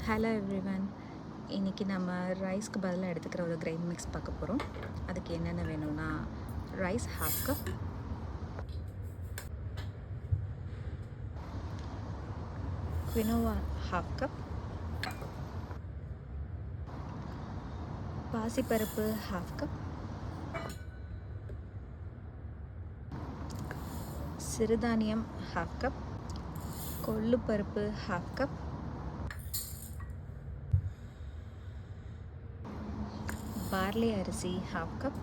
Hello everyone இன்றைக்கி நம்ம ரைஸ்க்கு பதிலாக எடுத்துக்கிற ஒரு கிரைண்ட் மிக்ஸ் பார்க்க போகிறோம் அதுக்கு என்னென்ன வேணும்னா rice half cup quinoa half cup பாசிப்பருப்பு ஹாஃப் கப் சிறுதானியம் ஹாஃப் கப் கொள்ளுப்பருப்பு ஹாஃப் கப் பார்லி அரிசி half cup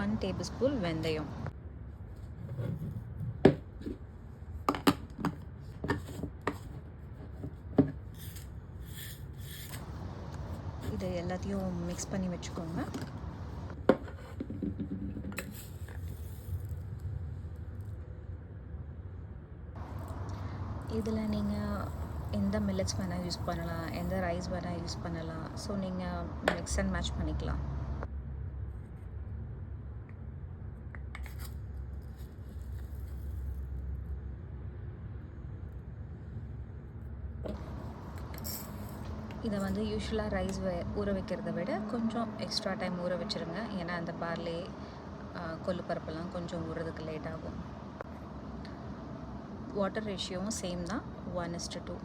one tablespoon வெந்தயம். இது எல்லாத்தையும் மிக்ஸ் பண்ணி வச்சுக்கோங்க. இதில் நீங்கள் எந்த மில்லட்ஸ் வேணால் யூஸ் பண்ணலாம் எந்த ரைஸ் வேணால் யூஸ் பண்ணலாம். ஸோ நீங்கள் மிக்ஸ் அண்ட் மேட்ச் பண்ணிக்கலாம். இதை வந்து யூஸ்வலாக ரைஸ் வே ஊற வைக்கிறத விட கொஞ்சம் எக்ஸ்ட்ரா டைம் ஊற வச்சுருங்க. ஏன்னா அந்த பார்லே கொள்ளு பருப்பெல்லாம் கொஞ்சம் ஊறுறதுக்கு லேட் ஆகும். வாட்டர் ரேஷியோவும் சேம் தான். One is to two